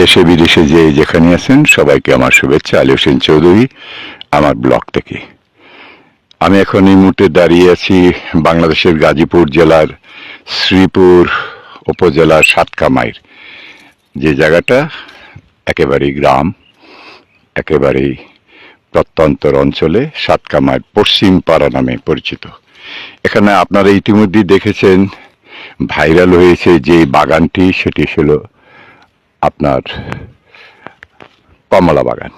দেশে, বিদেশে যে যেখানে আছেন, সবাইকে আমার শুভেচ্ছা। আলী হোসেন চৌধুরী, আমার ব্লগ থেকে। আমি এখন এই মুহূর্তে দাঁড়িয়ে আছি বাংলাদেশের গাজীপুর জেলার শ্রীপুর উপজেলার সাতকামাইর যে জায়গাটা একেবারেই গ্রাম, একেবারেই প্রত্যন্তর অঞ্চলে সাতকামাইর পশ্চিম পাড়া নামে পরিচিত। এখানে আপনারা ইতিমধ্যেই দেখেছেন, ভাইরাল হয়েছে যে বাগানটি, সেটি ছিল আপনার কমলা বাগান।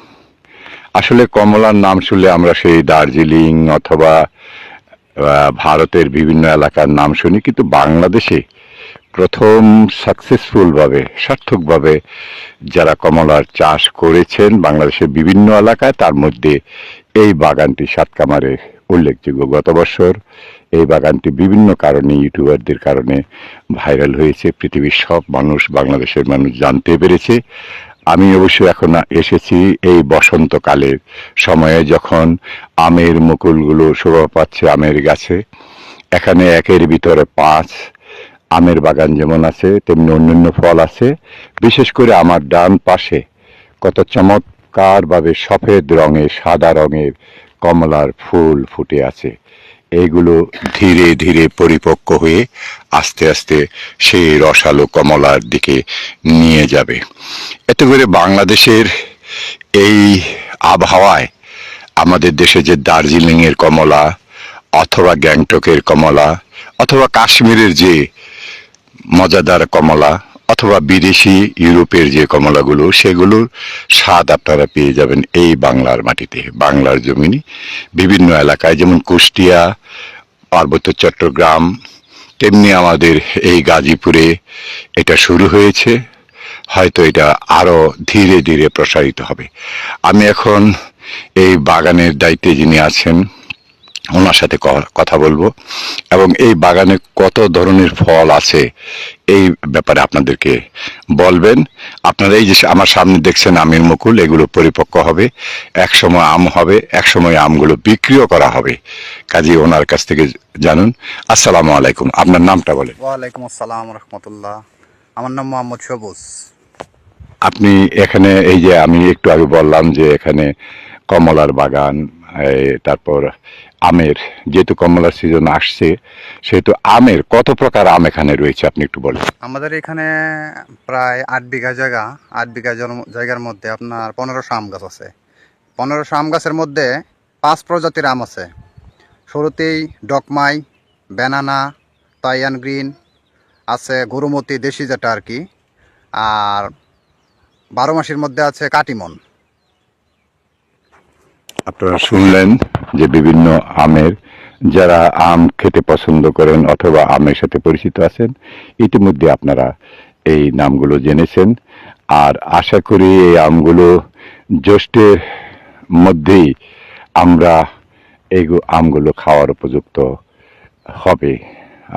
আসলে কমলার নাম শুনলে আমরা সেই দার্জিলিং অথবা ভারতের বিভিন্ন এলাকার নাম শুনি, কিন্তু বাংলাদেশে প্রথম সাকসেসফুলভাবে সার্থকভাবে যারা কমলার চাষ করেছেন, বাংলাদেশের বিভিন্ন এলাকায়, তার মধ্যে এই বাগানটি সাতকামারে উল্লেখযোগ্য। গত বছর এই বাগানটি বিভিন্ন কারণে, ইউটিউবারদের কারণে ভাইরাল হয়েছে। পৃথিবীর সব মানুষ, বাংলাদেশের মানুষ জানতে পেরেছে। আমি অবশ্য এখন এসেছি এই বসন্তকালের সময়ে যখন আমের মুকুলগুলো শোভা পাচ্ছে আমের গাছে। এখানে একের ভিতরে পাঁচ আমের বাগান যেমন আছে, তেমনি অন্যান্য ফল আছে। বিশেষ করে আমার ডান পাশে কত চমৎকারভাবে সফেদ রঙের, সাদা রঙের কমলার ফুল ফুটে আছে। এইগুলো ধীরে ধীরে পরিপক্ক হয়ে আস্তে আস্তে সেই রসালো কমলার দিকে নিয়ে যাবে। এতে করে বাংলাদেশের এই আবহাওয়ায় আমাদের দেশে যে দার্জিলিংয়ের কমলা, অথবা গ্যাংটকের কমলা, অথবা কাশ্মীরের যে মজাদার কমলা অথবা বিদেশি ইউরোপের যে কমলাগুলো, সেগুলোর স্বাদ আপনারা পেয়ে যাবেন এই বাংলার মাটিতে, বাংলার জমিনে। বিভিন্ন এলাকায়, যেমন কুষ্টিয়া, পার্বত্য চট্টগ্রাম, তেমনি আমাদের এই গাজীপুরে এটা শুরু হয়েছে। হয়তো এটা আরও ধীরে ধীরে প্রসারিত হবে। আমি এখন এই বাগানের দায়িত্বে যিনি আছেন ওনার সাথে কথা বলব। এবং এই বাগানে কত ধরনের ফল আছে এই ব্যাপারে আপনাদেরকে বলবেন। আপনারা এই যে আমার সামনে দেখছেন আমের মুকুল এগুলো পরিপক্ক হবে। এক সময় আম হবে এক সময় আমগুলো বিক্রিও করা হবে। কাজে ওনার কাছ থেকে জানুন। আসসালামু আলাইকুম। আপনার নামটা বলেন। ওয়ালাইকুম আসসালাম রহমতুল্লাহ। আমার নাম মোহাম্মদ সবুজ। আপনি এখানে এই যে আমি একটু আগে বললাম যে এখানে কমলার বাগান তারপর আমের, যেহেতু কমলার সিজন আসছে, সেহেতু আমের, কত প্রকার আম এখানে রয়েছে আপনি একটু বলেন? আমাদের এখানে প্রায় আট বিঘা জায়গা, আট বিঘা জায়গার মধ্যে আপনার পনেরোশো আম গাছ আছে। পনেরোশো আম গাছের মধ্যে পাঁচ প্রজাতির আম আছে। শুরুতেই ডকমাই, ব্যানানা, তাইয়ান গ্রিন, আছে গরুমতি, দেশি যেটা আর কি, আর বারো মাসের মধ্যে আছে কাটিমন। আপনারা শুনলেন যে বিভিন্ন আমের, যারা আম খেতে পছন্দ করেন অথবা আমের সাথে পরিচিত আছেন, ইতিমধ্যে আপনারা এই নামগুলো জেনেছেন। আর আশা করি এই আমগুলো জ্যৈষ্ঠের মধ্যেই আমরা এই আমগুলো খাওয়ার উপযুক্ত হবে।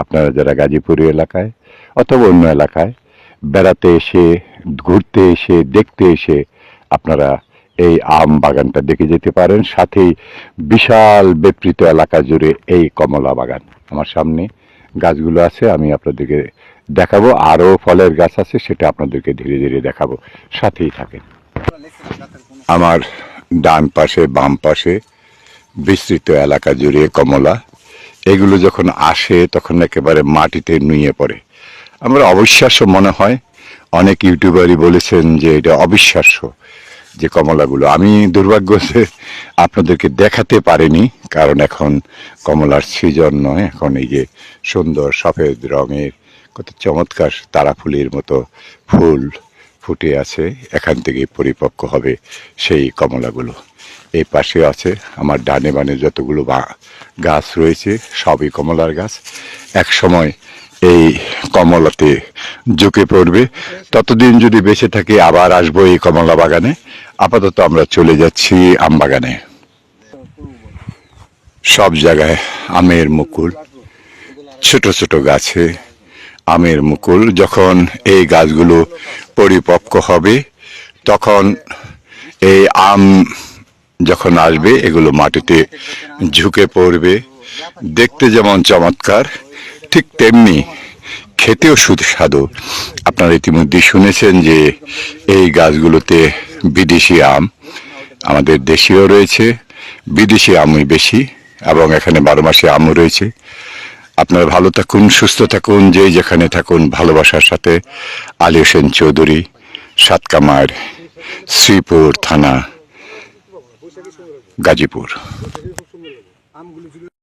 আপনারা যারা গাজীপুরি এলাকায় অথবা অন্য এলাকায় বেড়াতে এসে, ঘুরতে এসে, দেখতে এসে আপনারা এই আম বাগানটা দেখে যেতে পারেন। সাথেই বিশাল বিস্তৃত এলাকা জুড়ে এই কমলা বাগান। আমার সামনে গাছগুলো আছে, আমি আপনাদেরকে দেখাবো। আরও ফলের গাছ আছে, সেটা আপনাদেরকে ধীরে ধীরে দেখাবো। সাথেই থাকেন। আমার ডান পাশে, বাম পাশে বিস্তৃত এলাকা জুড়ে কমলা। এগুলো যখন আসে, তখন একেবারে মাটিতে নুয়ে পড়ে। আমরা অবিশ্বাস্য মনে হয়, অনেক ইউটিউবারই বলেছেন যে এটা অবিশ্বাস্য। যে কমলাগুলো। আমি দুর্ভাগ্য আপনাদেরকে দেখাতে পারিনি, কারণ এখন কমলার সিজন নয়, এখন এই যে সুন্দর সফেদ রঙের কত চমৎকার তারা ফুলের মতো ফুল ফুটে আছে, এখান থেকে পরিপক্ক হবে সেই কমলাগুলো। এই পাশে আছে আমার ডানে বানে যতগুলো গাছ রয়েছে, সবই কমলার গাছ। এক সময় এই কমলাতে ঝুঁকে পড়বে। ততদিন যদি বেঁচে থাকি, আবার আসব এই কমলা বাগানে। আপাতত আমরা চলে যাচ্ছি আম বাগানে। সব জায়গায় আমের মুকুল, ছোট ছোট গাছে আমের মুকুল। যখন এই গাছগুলো পরিপক্ক হবে, তখন এই আম যখন আসবে, এগুলো মাটিতে ঝুঁকে পড়বে। দেখতে যেমন চমৎকার ঠিক তেমনি খেতেও সুস্বাদু। আপনারা ইতিমধ্যে শুনেছেন যে এই গাছগুলোতে বিদেশি আম আমাদের দেশীয় রয়েছে, বিদেশি আমই বেশি এবং এখানে বারো মাসে আমও রয়েছে। আপনারা ভালো থাকুন, সুস্থ থাকুন, যে যেখানে থাকুন, ভালোবাসার সাথে আলী হোসেন চৌধুরী, সাতকামার, শ্রীপুর থানা, গাজীপুর।